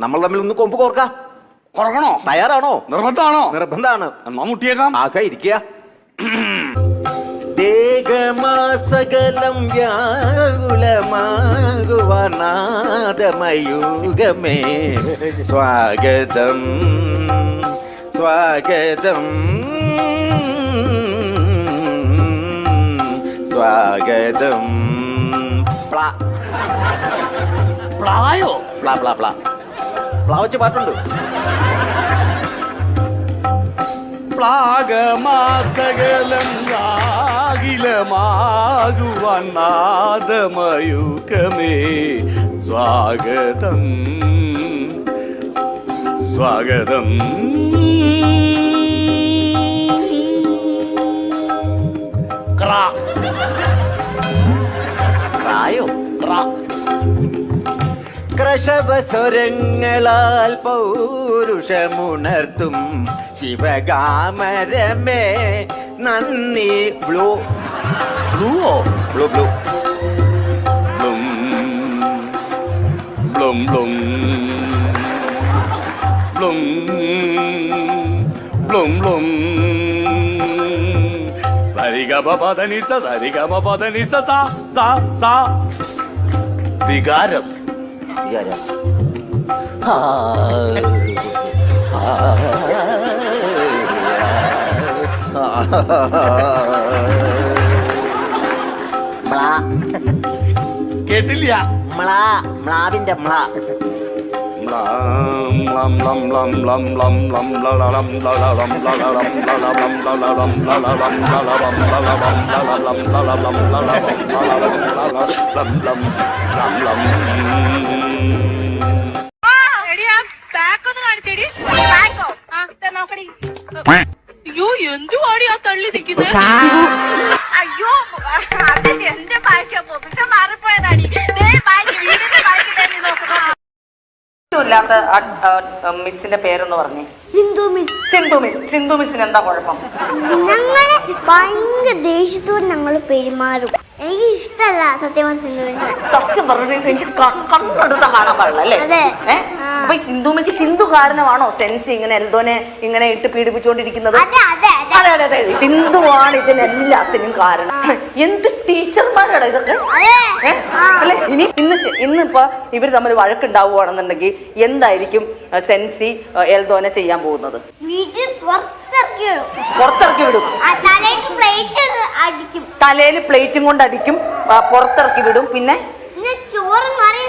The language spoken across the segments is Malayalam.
നമ്മൾ തമ്മിൽ ഒന്ന് കൊമ്പ് കോർക്കാം. കുറക്കണോ? തയ്യാറാണോ? നിർബന്ധമാണോ? നിർബന്ധാണ് എന്നാ മുട്ടിയേക്കാം. ആക ഇരിക്കുക. ദേഹമാസകലം വ്യാകുലമാകുവനാദമയുഗമേ. സ്വാഗതം. സ്വാഗതം. സ്വാഗതം. പ്ലാ. പ്ലായോ പ്ലാ പ്ലാ പ്ലാ. പ്ലാ വെച്ച് പാട്ടുണ്ട്. പ്ലാഗമാസകലം സ്വാഗതം. സ്വാഗതം. ക്രാ. കൃഷഭസ്വരങ്ങളാൽ പൗരുഷമുണർത്തും ശിവകാമരമേ. നന്ദി. ബ്ലൂ. ബ്ലൂവോ? Blue blue. ബ്ലും. ബ്ലും ബ്ലും. ബ്ലും. ബ്ലും സരിഗമ പദനിസ സരിഗമ പദനിസ സാ സാ സാ. വികാരം. മ്ലാ കേട്ടില്ല മ്ലാ മ്ലാവിന്റെ മ്ല അയ്യോ എന്തുവാടി ആ തള്ളി നിൽക്കുന്നത് അയ്യോ എന്റെ ബാക്കോ പൊതുക്കെ മാറിപ്പോയതാടി. ഇല്ലാത്ത മിസ്സിന്റെ പേരെന്ന് പറഞ്ഞേ. സിന്ധു മിസ്. സിന്ധു മിസ്. സിന്ധു മിസ്സിന് എന്താ കുഴപ്പം? ഞങ്ങളെ ഭയങ്കര ദേഷ്യത്തോട് ഞങ്ങൾ പെരുമാറും. എനിക്ക് ഇഷ്ടല്ല സത്യം സിന്ധു മിസ് സത്യം പറഞ്ഞു എനിക്ക് കണ്ണെടുത്ത കാണാൻ പാടില്ല അല്ലേ? അതെ. ഏ? ആ. അപ്പൊ ഈ സിന്ധു മിസ് സിന്ധു കാരണമാണോ സെൻസി ഇങ്ങനെ എന്തോനെ ഇങ്ങനെ ഇട്ട് പീഡിപ്പിച്ചുകൊണ്ടിരിക്കുന്നത് അതെ അതെ. അതെ അതെ അതെ. സിന്ധുവാണ് ഇതിനെല്ലാത്തിനും കാരണം. എന്ത് ടീച്ചർമാരാണ് ഇതൊക്കെ. അല്ലെ? ഇനി ഇന്ന് ഇന്നിപ്പോ ഇവർ തമ്മിൽ വഴക്കുണ്ടാവുകയാണെന്നുണ്ടെങ്കിൽ എന്തായിരിക്കും സെൻസി എൽദോനെ ചെയ്യാൻ പോകുന്നത്? പുറത്തിറക്കി വിടും. തലയിൽ പ്ലേറ്റും കൊണ്ട് അടിക്കും പുറത്തിറക്കി വിടും. പിന്നെ പിന്നെ ചോറ് മറി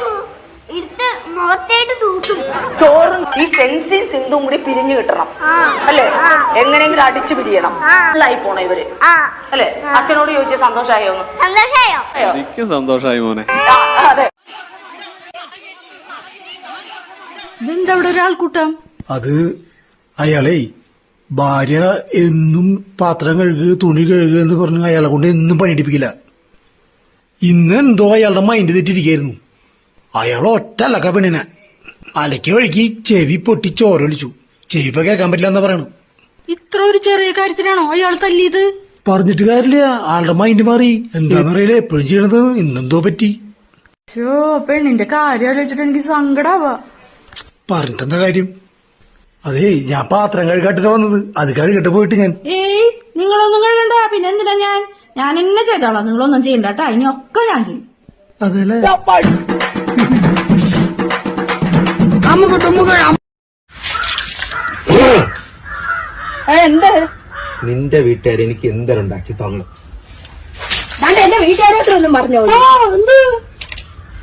എടുത്ത് മുഖത്തേട്ട് തൂക്കും ചോറും ഈ സെൻസിയും സിന്ധുവും കൂടി പിരിഞ്ഞു കിട്ടണം. അല്ലേ. എങ്ങനെയെങ്കിലും അടിച്ചു പിരിയണം. ആയി ഫുള്ളായി പോണ ഇവർ. അല്ലേ? അച്ഛനോട് ചോദിച്ച സന്തോഷമായോ സന്തോഷായോ? മോനെ. അതെ. ഇതെന്താ അവിടെ ഒരാൾക്കൂട്ടം അത് അയാളെ ഭാര്യ എന്നും പാത്രം കഴുകുക തുണി കഴുകുക എന്ന് പറഞ്ഞ് അയാളെ കൊണ്ട് എന്നും പണിയെടുപ്പിക്കില്ല. ഇന്ന് എന്തോ അയാളുടെ മൈൻഡ് തെറ്റിരിക്കായിരുന്നു. അയാൾ ഒറ്റ അലക്ക പെണ്ണിനെ അലക്കി വഴിക്ക് ചെവി പൊട്ടി ചോരൊലിച്ചു ചെവി ഇപ്പൊ കേൾക്കാൻ പറ്റില്ല എന്നാ പറയണു ഇത്ര ഒരു ചെറിയ കാര്യത്തിനാണോ അയാൾ തല്ലിയത്? പറഞ്ഞിട്ട് കാര്യമില്ല. ആളുടെ മൈൻഡ് മാറി. എന്താന്നറിയില്ല എപ്പോഴും ചെയ്യണത് ഇന്നെന്തോ പറ്റി? ഷോ പെണ്ണിന്റെ കാര്യം ആലോചിച്ചിട്ട് എനിക്ക് സങ്കടാവാ. പറഞ്ഞിട്ടെന്താ കാര്യം? അതേ ഞാൻ പാത്രം കഴുകാട്ടിട്ട് വന്നത്. അത് കഴുകിട്ട് പോയിട്ട് ഞാൻ. ഏയ് നിങ്ങളൊന്നും കഴുകണ്ട. പിന്നെ എന്തിനാ ഞാൻ? ഞാൻ എന്നെ ചെയ്തോളാം. നിങ്ങളൊന്നും ചെയ്യണ്ട കേട്ടോ. ഇനിയൊക്കെ ഞാൻ ചെയ്യും. അതല്ലേ? എന്താ? നിന്റെ വീട്ടുകാർ എനിക്ക് എന്തെങ്കിലും തന്നു? എന്റെ വീട്ടുകാരോട്ടൊന്നും പറഞ്ഞോ?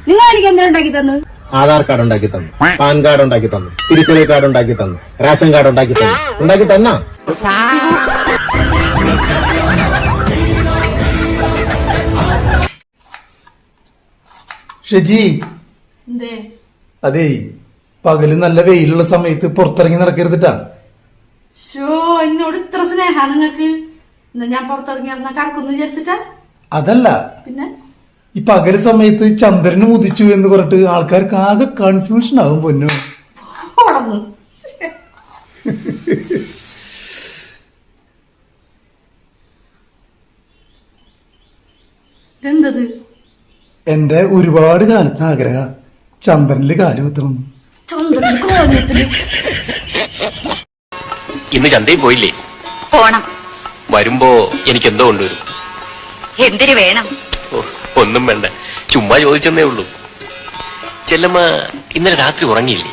നിങ്ങൾ എനിക്ക് എന്താ ഉണ്ടാക്കി തന്നത് ആധാർ കാർഡ് ഉണ്ടാക്കി തന്നു പാൻ കാർഡ് ഉണ്ടാക്കി തന്നു തിരിച്ചറിയൽ കാർഡ് ഉണ്ടാക്കി തന്നു റേഷൻ കാർഡ് ഉണ്ടാക്കി തന്നു. ഉണ്ടാക്കി തന്ന? ഷജി. അതേ പകൽ നല്ല വെയിലുള്ള സമയത്ത് പുറത്തിറങ്ങി നടക്കരുതിട്ടാ. ഷോ എന്നോട് ഇത്ര സ്നേഹ നിങ്ങക്ക്. എന്നാ ഞാൻ പുറത്തിറങ്ങി നടന്ന കറക്കുന്നു വിചാരിച്ചിട്ടാ? അതല്ല. പിന്നെ? ഈ പകൽ സമയത്ത് ചന്ദ്രന് മുതിച്ചു എന്ന് പറഞ്ഞിട്ട് ആൾക്കാർക്ക് ആകെ കൺഫ്യൂഷൻ ആകും പൊന്നു. ഓടന്നു എന്തത് എന്റെ ഒരുപാട് കാലത്തെ ആഗ്രഹ. ചന്ദ്രനിൽ കാൽ കുത്തണം. ചന്ദ്രൻ കളഞ്ഞിട്ടില്ല ഇന്ന് ചന്തയിൽ പോയില്ലേ? പോണം. വരുമ്പോ എനിക്ക് എന്തോ കൊണ്ടുവരും. എന്തിനു വേണം? ഒന്നും വേണ്ട. ചുമ്മാ ചോദിച്ചെന്നേ ഉള്ളൂ. ചെല്ലമ്മ ഇന്നലെ രാത്രി ഉറങ്ങിയില്ലേ?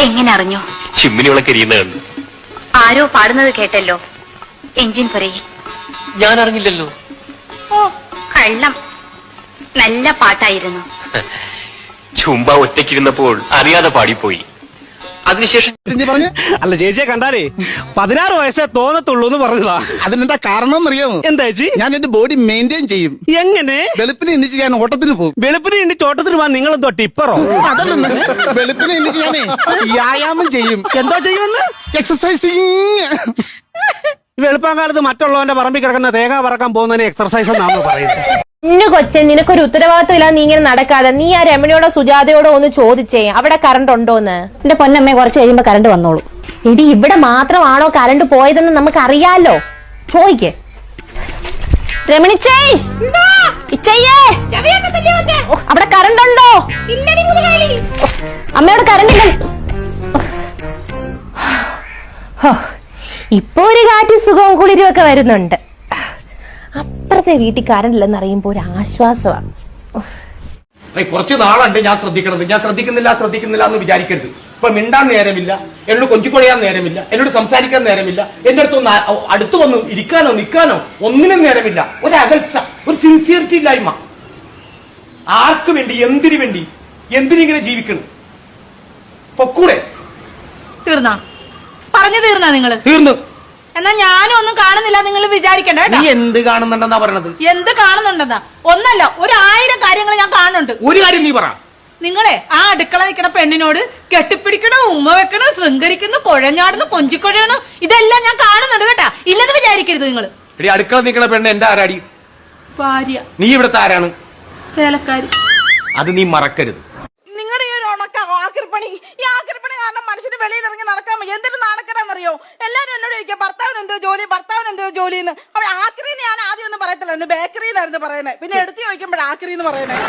എങ്ങനെ അറിഞ്ഞു ചിമ്മിനി എരിയുന്ന കണ്ടു. ആരോ പാടുന്നത് കേട്ടല്ലോ. എഞ്ചിൻ പുരയിൽ ഞാൻ അറിഞ്ഞില്ലല്ലോ ഓ കള്ളം. നല്ല പാട്ടായിരുന്നു. ചുമ്മാ ഒറ്റയ്ക്കിരുന്നപ്പോൾ അറിയാതെ പാടിപ്പോയി. അതിനുശേഷം അല്ല ചേച്ചിയെ കണ്ടാലേ പതിനാറ് വയസ്സേ തോന്നത്തുള്ളൂ എന്ന് പറഞ്ഞതാ. അതിനെന്താ കാരണം അറിയാമോ? എന്താ ചേച്ചി? ഞാൻ എന്റെ ബോഡി മെയിന്റെയിൻ ചെയ്യും. എങ്ങനെ? വെളുപ്പിന് എണ്ണിച്ച് ഞാൻ ഓട്ടത്തിന് പോകും. വെളുപ്പിന് എണ്ണിച്ച് ഓട്ടത്തിന് പോകാൻ നിങ്ങൾ എന്തോ ടിപ്പറോ? അതല്ലെന്ന്. വെളുപ്പിന് എണ്ണിച്ച് ഞാനേ വ്യായാമം ചെയ്യും. എന്തോ ചെയ്യുമെന്ന്? എക്സസൈസിങ് വെളുപ്പാങ്കാലത്ത് മറ്റുള്ളവന്റെ പറമ്പിൽ കിടക്കുന്ന തേങ്ങ പറക്കാൻ പോകുന്നതിന് എക്സർസൈസ് എന്നാണ് പറയുന്നത്? ഇന്നു കൊച്ചെ നിനക്കൊരു ഉത്തരവാദിത്വം ഇല്ലാതെ നീ ഇങ്ങനെ നടക്കാതെ നീ ആ രമണിയോടോ സുജാതയോടോ ഒന്ന് ചോദിച്ചേ അവിടെ കറണ്ട് ഉണ്ടോന്ന്? എന്റെ പൊന്നമ്മ കുറച്ച് കഴിയുമ്പോ കറണ്ട് വന്നോളൂ. ഇടി ഇവിടെ മാത്രമാണോ കറണ്ട് പോയതെന്ന് നമുക്ക് അറിയാലോ ചോദിക്കേ. രമണിച്ചേ! ഇച്ചയ്യേ! അവിടെ കറണ്ട് ഉണ്ടോ? അമ്മയോട് കറണ്ട് ഇല്ല. ഇപ്പൊ ഒരു കാറ്റ് സുഖവും കുളിരും ഒക്കെ വരുന്നുണ്ട്. അപ്പുറത്തെ വീട്ടിൽ കറണ്ട് ഇല്ലെന്ന് അറിയുമ്പോ ഒരു ആശ്വാസമാണ് കുറച്ച് നാളുണ്ട് ഞാൻ ശ്രദ്ധിക്കണത്. ഞാൻ ശ്രദ്ധിക്കുന്നില്ല ശ്രദ്ധിക്കുന്നില്ല എന്ന് വിചാരിക്കരുത്. ഇപ്പൊ മിണ്ടാൻ നേരമില്ല. എന്നോട് കൊഞ്ചിക്കൊഴയാൻ നേരമില്ല. എന്നോട് സംസാരിക്കാൻ നേരമില്ല. എന്റെ അടുത്ത് ഒന്ന് ആ- അടുത്ത് വന്ന് ഇരിക്കാനോ നിൽക്കാനോ ഒന്നിനും നേരമില്ല. ഒരു അകൽച്ച ഒരു സിൻസിയറിറ്റി ഇല്ലായ്മ. ആർക്ക് വേണ്ടി എന്തിനു വേണ്ടി എന്തിനിങ്ങനെ ജീവിക്കണം? പൊക്കൂടെ. തീർന്നാ? പറഞ്ഞു തീർന്നാ നിങ്ങൾ? തീർന്നു. എന്നാ ഞാനും ഒന്നും കാണുന്നില്ല നിങ്ങൾ വിചാരിക്കണ്ട കേട്ടോ. നീ എന്ത് കാണുന്നുണ്ടെന്നാ പറയണത്? എന്ത് കാണുന്നുണ്ടെന്നാ? ഒന്നല്ല ഒരു ആയിരം കാര്യങ്ങൾ ഞാൻ കാണുന്നുണ്ട്. ഒരു കാര്യം നീ പറ. നിങ്ങളെ ആ അടുക്കള നിൽക്കണ പെണ്ണിനോട് കെട്ടിപ്പിടിക്കണം ഉമ്മ വെക്കണം ശൃംഗരിക്കുന്നു കുഴഞ്ഞാടുന്നു കൊഞ്ചിക്കൊഴയണം ഇതെല്ലാം ഞാൻ കാണുന്നുണ്ട് കേട്ടാ. ഇല്ലെന്ന് വിചാരിക്കരുത് നിങ്ങൾ എടി അടുക്കള നിൽക്കണ പെണ്ണ് എന്റെ ആരാടി? ഭാര്യ. നീ ഇവിടുത്തെ ആരാണ്? അത് നീ മറക്കരുത്. നിങ്ങളുടെ ഈ ഒരു ഉണക്ക ആക്രിപ്പണി ഈ ആക്രിപ്പണി കാരണം മനുഷ്യന് വെളിയിൽ ഇറങ്ങി നടക്കാൻ. എന്തൊരു നാണക്കേടാന്നറിയോ? എല്ലാവരും എന്നോട് ചോദിക്കുക ഭർത്താവിന് എന്തോ ജോലി? ഭർത്താവിന് എന്തോ ജോലി എന്ന് അപ്പൊ ആക്രി ഞാൻ ആദ്യം ഒന്നും പറയത്തില്ലായിരുന്നു. ബേക്കറി എന്നായിരുന്നു പറയുന്നത്. പിന്നെ എടുത്തു ചോദിക്കുമ്പോൾ ആക്രി എന്ന് പറയുന്നത്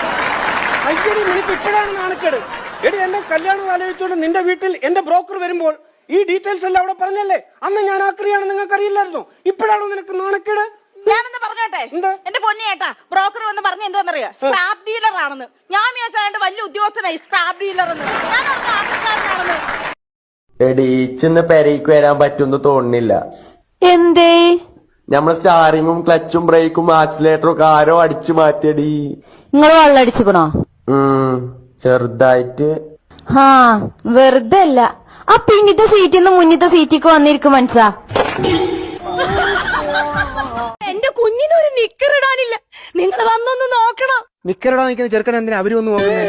നിനക്ക് നാണക്കേട്. എടി എന്റെ കല്യാണം ആലോചിച്ചുകൊണ്ട് നിന്റെ വീട്ടിൽ എന്റെ ബ്രോക്കർ വരുമ്പോൾ ഈ ഡീറ്റെയിൽസ് എല്ലാം അവിടെ പറഞ്ഞല്ലേ? അന്ന് ഞാൻ ആക്രിയാണ് നിങ്ങൾക്ക് അറിയില്ലായിരുന്നു ഇപ്പോഴാണോ നിനക്ക് നാണക്കേട്? ഞാനെന്ന് പറഞ്ഞോട്ടെ? എന്റെ പൊന്നി ഏട്ടാ ബ്രോക്കർ വന്ന് പറഞ്ഞ അറിയാ സ്ക്രാപ്പ് ഡീലർ ആണെന്ന്. ഞാൻ വിചാരിച്ചാണ്ട് വലിയ ഉദ്യോഗസ്ഥനായി സ്ക്രാപ്പ് ഡീലർ എന്ന്. ഞാൻ ആണെന്ന് എടി എടീച്ചിന്ന് പെരയ്ക്ക് വരാൻ പറ്റുമെന്ന് തോന്നുന്നില്ല. എന്തേ? നമ്മൾ സ്റ്റാറിങ്ങും ക്ലച്ചും ബ്രേക്കും ആക്സിലേറ്ററും ഒക്കെ ആരോ അടിച്ചു മാറ്റിയടി. നിങ്ങൾ വെള്ളടിച്ചുക്കണോ ഉം ചെറുതായിട്ട്. ഹാ വെറുതെ അല്ല. ആ പിന്നിത്തെ സീറ്റിൽ നിന്ന് മുന്നിത്തെ സീറ്റിക്ക് വന്നിരിക്കും മനസ്സാ. നിക്കരടാ നിൽക്കുന്ന ചെറുക്കൻ എന്തിനാ അവർ വന്ന് നോക്കുന്നത്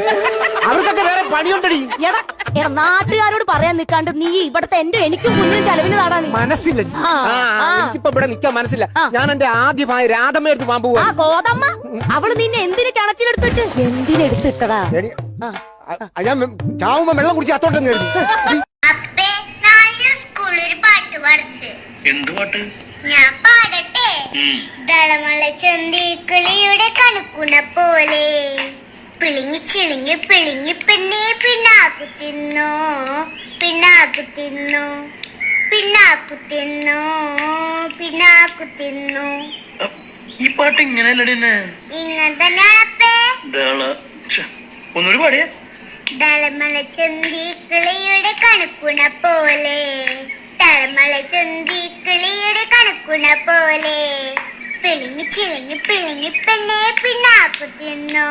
അവർക്കൊക്കെ വേറെ പണിയുണ്ടടി. എടാ എടാ നാട്ടുകാരോട് പറയാൻ നിൽക്കാണ്ട് നീ ഇവിടത്തെ എന്റെ എനിക്ക് കുഞ്ഞിനും ചെലവിന് നാടാ നീ. മനസ്സില്ല. ആ, ആ. എനിക്കിപ്പോ ഇവിടെ നിക്കാൻ മനസ്സില്ല. ഞാൻ എന്റെ ആദ്യ ഭായ രാധമ്മ എടുത്ത് പോകാൻ പോവാ. ആ കോതമ്മ അവൾ നിന്നെ എന്തിന് കിണച്ചിലെടുത്തിട്ട് എന്തിനെടുത്തിട്ടടാ? എടി, ആ, ഞാൻ ചാവുമ്പോ വെള്ളം കുടിച്ച് അത്തോട്ടം അപ്പേ നാളെ സ്കൂളിൽ ഒരു പാട്ട് പാടത്ത് എന്ത് പാട്ട്? ഞാൻ പാടട്ടെ. ദളമള ചന്തിക്കിളിയുടെ കണക്കുണ പോലെ. പിളിങ്ങി ചിളിങ്ങി പിളിങ്ങി പെണ്ണെ പിണ്ണാക്കു തിന്നു. പിണ്ണാക്കു തിന്നു. പിണ്ണാക്കു തിന്നു. പിണ്ണാക്കു തിന്നു. ഈ പാട്ട് ഇങ്ങനെ ഇങ്ങനെ തന്നെയാണ് ഒന്നുകൂടി പാടിയേ. തളമള ചന്തി കിളിയുടെ കണക്കുണ പോലെ. തളമള ചന്തി കിളിയുടെ കണക്കുണ പോലെ. പിളിങ്ങി ചിളിങ്ങി പിളിങ്ങി പെണ്ണെ പിണ്ണാക്കു തിന്നു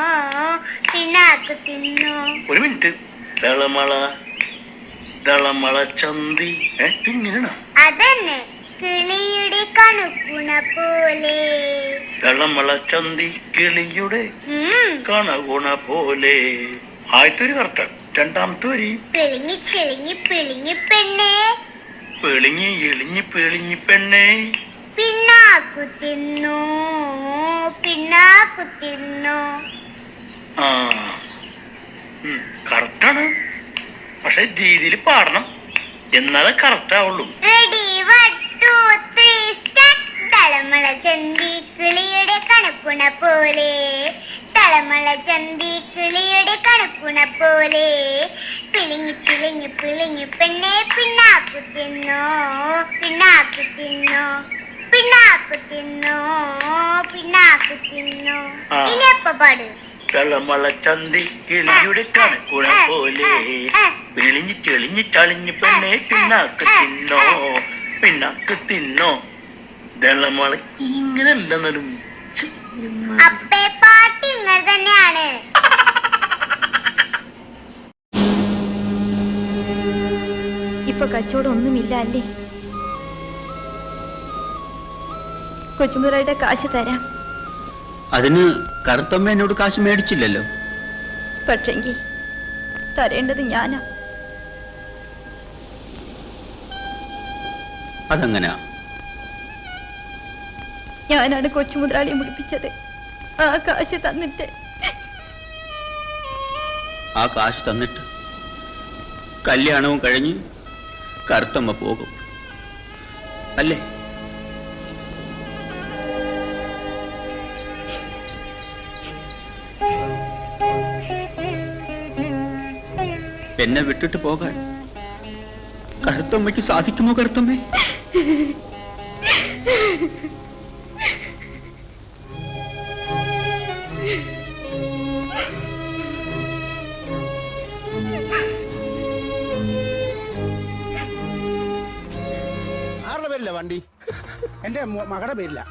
പിണ്ണാക്കു തിന്നു. ഒരു മിനിറ്റ്. തളമള തളമള ചന്തി. അതന്നെ കിളിയുടെ കണക്കുണ പോലെ. തളമള ചന്തി കിളിയുടെ കണകുണ പോലെ. ആദ്യത്തെ ഒരു കറക്റ്റ്. രണ്ടാമത്തെ വരി. പിളിങ്ങി ചിളിങ്ങി പിളിങ്ങി പെണ്ണെ പെളിഞ്ഞി എളിഞ്ഞ് പെളിഞ്ഞ് പെണ്ണേ. പിണ്ണാക്കു തിന്നു പിണ്ണാക്കു തിന്നു ആ കറക്റ്റാണ്. പക്ഷെ രീതിയിൽ പാടണം. എന്നാലേ കറക്റ്റ് ആവുള്ളൂ. തളമള ചന്തി കിളിയുടെ കണക്കുണ പോലെ. തളമള ചന്തി കിളിയുടെ കണക്കുണ പോലെ. പിളിഞ്ഞു പെണ്ണെ പിണ്ണാക്കു തിന്നു പിണ്ണാക്കു തിന്നു പിണ്ണാക്കു തിന്നു പിണ്ണാക്കു തിന്നു ഇനി എപ്പ പാട്? കളമള ചന്തി കിളിയുടെ കണക്കുണ പോലെ. വിളിഞ്ഞ് ചെളിഞ്ഞ് ചളിഞ്ഞ് പെണ്ണെ പിണ്ണാക്ക് തിന്നോ പിണ്ണാക്ക് തിന്നോ ദളമള ഇങ്ങനെ ഉണ്ടെന്നാലും അപ്പേ പാട്ട് ഇങ്ങനെ തന്നെയാണ്. ഇപ്പൊ കച്ചവടം ഒന്നുമില്ല അല്ലേ? കൊച്ചുമുതലായിട്ട് കാശ് തരാം. അതിന് കറുത്തമ്മ എന്നോട് കാശ് മേടിച്ചില്ലല്ലോ? പക്ഷെങ്കിൽ തരേണ്ടത് ഞാനാ. അതെങ്ങനാ? ഞാനാണ് കൊച്ചുമുതലാളിയെ മുടിപ്പിച്ചത്. ആ കാശ് തന്നിട്ട്. ആ കാശ് തന്നിട്ട് കല്യാണവും കഴിഞ്ഞ് കറുത്തമ്മ പോകും. അല്ലേ? എന്നെ വിട്ടിട്ട് പോകാൻ കറുത്തമ്മയ്ക്ക് സാധിക്കുമോ കറുത്തമ്മേ? പേരില്ല വണ്ടി? എന്റെ മകളുടെ പേരില്ല.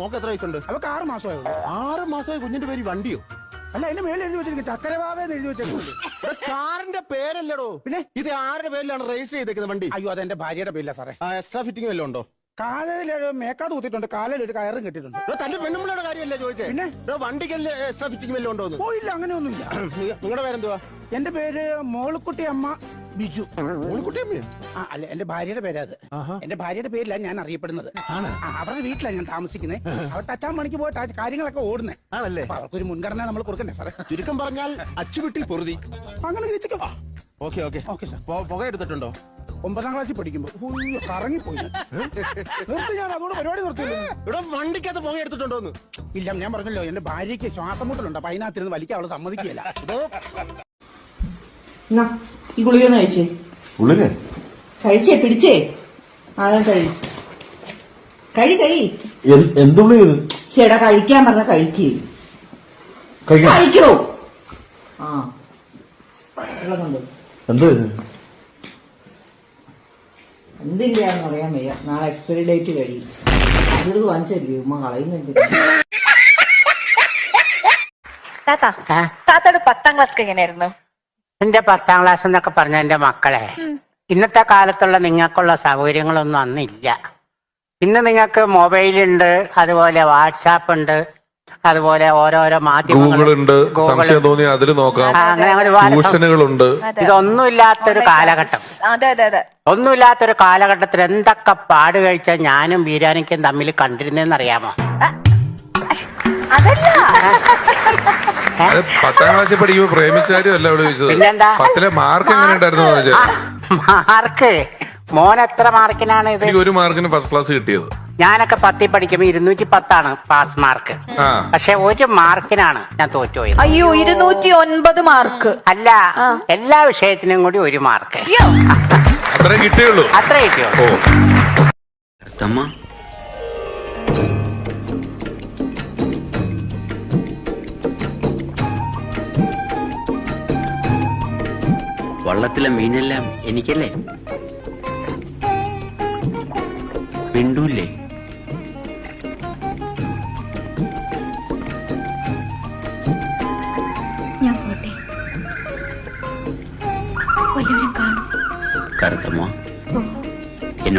മോക്ക് എത്ര വയസ്സുണ്ട്? അവക്ക് ആറ് മാസമായി ആറ് മാസമായി കുഞ്ഞിന്റെ പേര് വണ്ടിയോ? അല്ല എന്റെ മേലെ എഴുതി വെച്ചിരിക്കും ചക്കരവാവെന്ന് എഴുതി വെച്ചിട്ടുണ്ട്. കാറിന്റെ പേരല്ലടോ. പിന്നെ? ഇത് ആരുടെ പേരിലാണ് രജിസ്റ്റർ ചെയ്തേക്കുന്നത് വണ്ടി? അയ്യോ അത് എന്റെ ഭാര്യയുടെ പേരില്ല സാറേ. എക്സ്ട്രാ ഫിറ്റിംഗ് വല്ലതും ഉണ്ടോ? കാലിൽ മേക്കാത് കുത്തിയിട്ടുണ്ട്. കാലിൽ ഒരു കയറും കെട്ടിയിട്ടുണ്ട്. തന്റെ പെണ്ണുമ്പിളുടെ കാര്യമല്ലേ ചോദിച്ചേ? പിന്നെ? വണ്ടിക്ക് എക്സ്ട്രാ ഫിറ്റിംഗ് വല്ലതും ഉണ്ടോ ഓ ഇല്ല അങ്ങനെയൊന്നുമില്ല. നിങ്ങളുടെ പേരെന്തുവാ? എന്റെ പേര് മോളുക്കുട്ടി അമ്മ ബിജു. മോളുക്കുട്ടി അമ്മ ആ അല്ല എന്റെ ഭാര്യയുടെ പേരാ അത്. എന്റെ ഭാര്യയുടെ പേരിലാണ് ഞാൻ അറിയപ്പെടുന്നത്. ആ, അവരുടെ വീട്ടിലാണ് ഞാൻ താമസിക്കുന്നത് അവർ തച്ചാൻ പണിക്ക് പോയിട്ട് ആ കാര്യങ്ങളൊക്കെ ഓടുന്നേ. ആണല്ലേ? അവർക്കൊരു മുൻഗണന നമ്മൾ കൊടുക്കണ്ടേ സാറേ? ചുരുക്കം പറഞ്ഞാൽ അച്ചുവിട്ടി പൊറുതി. അങ്ങനെ തിരിച്ചോ ഓക്കെ ഓക്കെ. Okay sir. പുക എടുത്തിട്ടുണ്ടോ? ഒമ്പതാം ക്ലാസ്സിൽ പഠിക്കുമ്പോ കറങ്ങിപ്പോയി. ഞാൻ. നിർത്തി ഞാൻ അതോട് പരിപാടി നിർത്തിയില്ല. ഇവിടെ വണ്ടിക്കകത്ത് പുക എടുത്തിട്ടുണ്ടോന്ന്? ഇല്ല ഞാൻ പറഞ്ഞല്ലോ എന്റെ ഭാര്യയ്ക്ക് ശ്വാസം മുട്ടലുണ്ട് അപ്പൊ അതിനകത്തിരുന്ന് വലിക്കാൻ അവൾ സമ്മതിക്കില്ല ഈ ഗുളികയൊന്ന് കഴിച്ചേ? ഉള്ളിലെ കഴിച്ചേ പിടിച്ചേ? ആദ്യം കഴി കഴി കഴി. എന്ത് ഇത്? ചേട്ടാ കഴിക്കാൻ പറഞ്ഞ കഴിക്കേ. കഴിക്കാം. കഴിക്കോ. ആ. വെള്ളം കൊണ്ടു എന്തോ എന്തില്ലാന്ന് അറിയാൻ വയ്യ. നാളെ എക്സ്പയറി ഡേറ്റ് കഴിയും അവിടെ വാങ്ങിച്ചല്ലേ ഉമ്മ കളയുന്നുണ്ട് താത്ത താത്തയുടെ പത്താം ക്ലാസ് എങ്ങനെയായിരുന്നു? എന്റെ പത്താം ക്ലാസ് എന്നൊക്കെ പറഞ്ഞ എന്റെ മക്കളെ ഇന്നത്തെ കാലത്തുള്ള നിങ്ങൾക്കുള്ള സൗകര്യങ്ങളൊന്നും അന്നില്ല. ഇന്ന് നിങ്ങൾക്ക് മൊബൈലുണ്ട് അതുപോലെ വാട്സാപ്പ് ഉണ്ട് അതുപോലെ ഓരോരോ മാധ്യമങ്ങൾ ഗൂഗിളുണ്ട് സംശയം തോന്നി അതിൽ നോക്കാം. അങ്ങനെ ഒരുപാട് ട്യൂഷനുകളുണ്ട്. ഇതൊന്നും കാലഘട്ടം. അതെ അതെ അതെ. ഒന്നുമില്ലാത്തൊരു കാലഘട്ടത്തിൽ എന്തൊക്കെ പാട് കഴിച്ച ഞാനും ബീരാനിക്കും തമ്മിൽ കണ്ടിരുന്നേന്ന് അറിയാമോ? അതല്ല. അത് പത്താം ക്ലാസ്സിൽ പഠിക്കുമ്പോ പ്രേമിച്ചാരും അല്ല അവിടെ ചോദിച്ചത്. പിന്നെന്താ? പത്തിലെ മാർക്ക് എങ്ങനെ ഉണ്ടായിരുന്നു എന്ന് ചോദിച്ചത്. മാർക്ക്. മോൻ എത്ര മാർക്കിനാണ് ഇത്? എനിക്ക് ഒരു മാർക്കിന് ഫസ്റ്റ് ക്ലാസ് കിട്ടിയത്. ഞാനൊക്കെ പത്തി പഠിക്കുമ്പോ ഇരുന്നൂറ്റി പത്താണ് പാസ് മാർക്ക് പക്ഷെ ഒരു മാർക്കിനാണ് ഞാൻ തോറ്റുപോയത്. അയ്യോ ഇരുന്നൂറ്റി ഒൻപത് മാർക്ക് അല്ല എല്ലാ വിഷയത്തിനും കൂടി ഒരു മാർക്ക് അത്ര കിട്ടിയുള്ളൂ. അത്ര കിട്ടിയുള്ളൂ. വള്ളത്തിലെ മീനെല്ലാം എനിക്കല്ലേ? മിണ്ടൂല്ലേ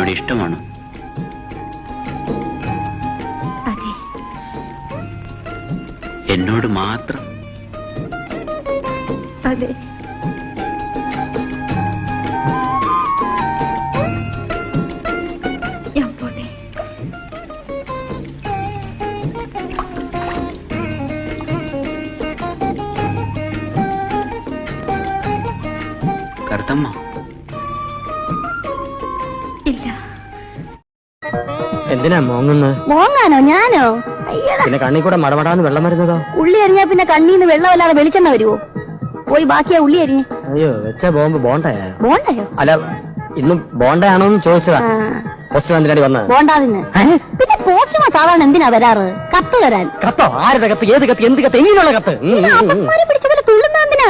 എന്നോട് ഇഷ്ടമാണ് അതെ. എന്നോട് മാത്രം. അതെ. എന്തിനാ മോങ്ങുന്നത്? മോങ്ങാനോ? ഞാനോ? പിന്നെ കണ്ണി കൂടെ മടമടാന്ന് വെള്ളം വരുന്നതോ? ഉള്ളി അരിഞ്ഞാ പിന്നെ കണ്ണീന്ന് വെള്ളമല്ലാതെ വെളിച്ചെണ്ണ വരുവോ? പോയി ബാക്കിയാ ഉള്ളി അരിഞ്ഞ്. അയ്യോ വെച്ച ബോംബ് ബോണ്ടയാ. ബോണ്ടയോ? അല്ല ഇന്നും ബോണ്ടയാണോ എന്ന് ചോദിച്ചതാ പോസ്റ്റ് എന്തിനാടി വന്നത്. ബോണ്ടാതിന് പിന്നെ പോസ്റ്റ്മാൻ സാധാരണ എന്തിനാ വരാറ്? കത്ത് വരാൻ. കത്തോ? ആരുടെ കത്ത്? ഏത് കത്ത്? എന്ത് കത്ത്? എങ്ങനെയുള്ള കത്ത്. പിടിച്ചവരെ തുള്ളുന്ന എന്തിനാ?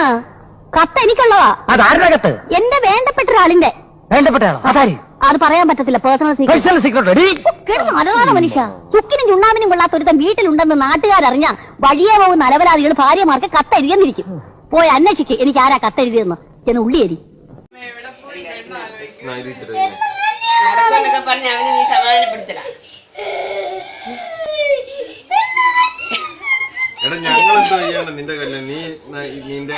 കത്ത് എനിക്കുള്ളതാ. അത് ആരുടെ കത്ത്? എന്റെ വേണ്ടപ്പെട്ട ഒരാളിന്റെ. വേണ്ടപ്പെട്ടയാളോ? അതാരി? അത് പറയാൻ പറ്റത്തില്ല. പേഴ്സണൽ പേഴ്സണൽ സീക്രട്ട് റെഡി കിടന്നു അലറാണ് മനുഷ്യ? കുക്കിനും ചുണ്ണാമിനും കൊള്ളാത്ത ഒരുത്തൻ വീട്ടിലുണ്ടെന്ന് നാട്ടുകാരറിഞ്ഞ വഴിയെ പോകുന്ന അലവലാദികൾ ഭാര്യമാർക്ക് കത്തെഴുതിയെന്നിരിക്കും. പോയി അന്വേഷിക്ക് എനിക്ക് ആരാ കത്തെഴുതിയെന്ന് എന്ന് ഉള്ളിയേരി. നടക്കുന്നൊക്കെ പറഞ്ഞ് അവനെ നീ സമാധാനപ്പെടുത്തല എടാ ഞങ്ങൾ എന്തോ ചെയ്യാണ് നിന്റെ കല്യാണം? നീ ന- നിന്റെ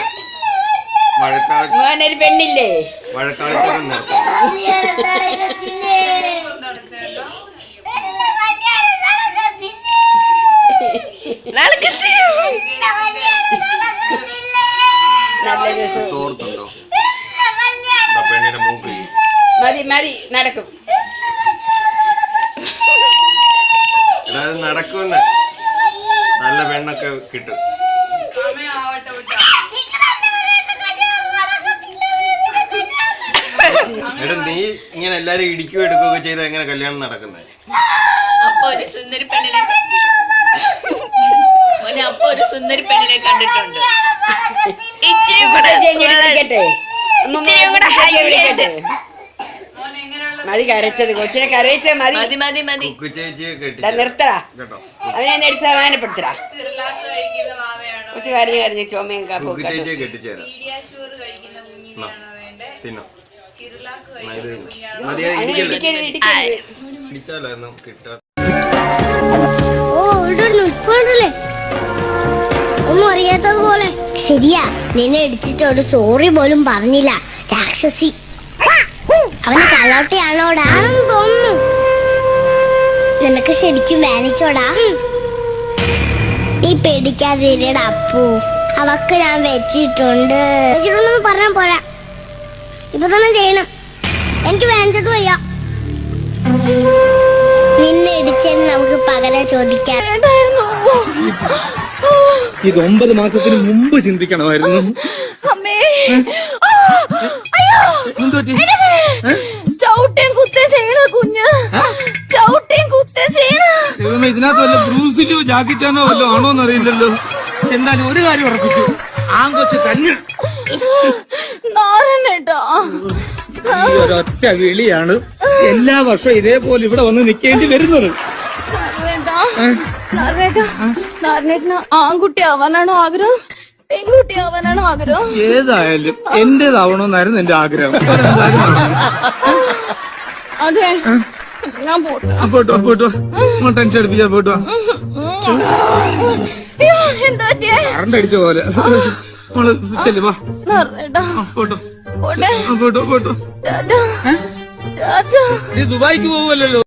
മഴക്കാല മോനൊരു പെണ്ണില്ലേ? മഴക്കാലത്തൊക്കെ നിർത്താം. തോർത്തുണ്ടോ ആ പെണ്ണിന്റെ മൂക്ക് മതി മതി നടക്കും. അത് നല്ല പെണ്ണൊക്കെ കിട്ടും. എല്ലാരും ഇടിക്കുകയോ എടുക്കുകയൊക്കെ ചെയ്ത് എങ്ങനെ കല്യാണം നടക്കുന്നത് അപ്പൊ ഒരു സുന്ദരി പെണ്ണിനെ മോനെ അപ്പൊ ഒരു സുന്ദരി പെണ്ണിനെ കണ്ടിട്ടുണ്ട്. ഇത്തിരി കൂടെ മതി കരച്ചത് കൊച്ചിനെ കരയിച്ച മതി. നിർത്തടാ. അവനെ എടുത്ത് സമാധാനപ്പെടുത്തടാ കൊച്ചു കരഞ്ഞു കരഞ്ഞു ചുമയും കാപ്പും കെട്ടിച്ചേരാം. തിന്നോ. എന്നാ, ഇടിച്ചാലോ ഒന്നും കിട്ടാ ഓ ഇവിടെ ഒരു ഒന്നും അറിയാത്തതുപോലെ ശരിയാ നിന്നെ ഇടിച്ചിട്ട് സോറി പോലും പറഞ്ഞില്ല. രാക്ഷസി. അവന് കലോട്ടയാണോടാണെന്ന് തോന്നുന്നു നിനക്ക് ശരിക്കും വേനിച്ചോടാ നീ പേടിക്കാതിരടാ അപ്പു. അവക്ക് ഞാൻ വെച്ചിട്ടുണ്ട്. വെച്ചിട്ടുണ്ടെന്ന് പറഞ്ഞാ പോരാ. ഇപ്പൊ തന്നെ ചെയ്യണം. എനിക്ക് വേണ്ടത് വയ്യ നിന്നെ ഇടിച്ചെന്ന് നമുക്ക് പകരം ചോദിക്കാം. ഇത് ഒമ്പത് മാസത്തിന് മുമ്പ് ചിന്തിക്കണമായിരുന്നു. ചവിട്ടേം കുത്തേ ചെയ്യണ കുഞ്ഞ്. ചവിട്ടേം കുത്തേ ചെയ്യണ. ഇതിനകത്ത് വല്ല ബ്രൂസിലോ ജാക്കിച്ചാനോ വല്ലോ ആണോന്ന് അറിയില്ലല്ലോ എന്തായാലും ഒരു കാര്യം ഉറപ്പിച്ചു. ആങ്കൊച്ച് തന്നെ നാരനേട്ടാ ഈ ഒരൊറ്റ വിളിയാണ് എല്ലാ വർഷവും ഇതേപോലെ ഇവിടെ വന്ന് നിൽക്കേണ്ടി വരുന്നത്. നാരനേട്ടന് ആൺകുട്ടി ആവാനാണോ ആഗ്രഹം? പെൺകുട്ടി ആവാനാണോ ആഗ്രഹം? ഏതായാലും എന്റേതാവണമെന്നായിരുന്നു എന്റെ ആഗ്രഹം. അതെ. ഞാൻ പോട്ടെ. പോട്ടോ ടെൻഷൻ അടിപ്പിച്ചാ പോട്ടോ എന്താ കറണ്ട് അടിച്ച പോലെ. നമ്മൾ ചെല്ലുവാ വാ. പോട്ടോ. പോട്ടെ. പോട്ടോ നീ ദുബായിക്ക് പോവല്ലോ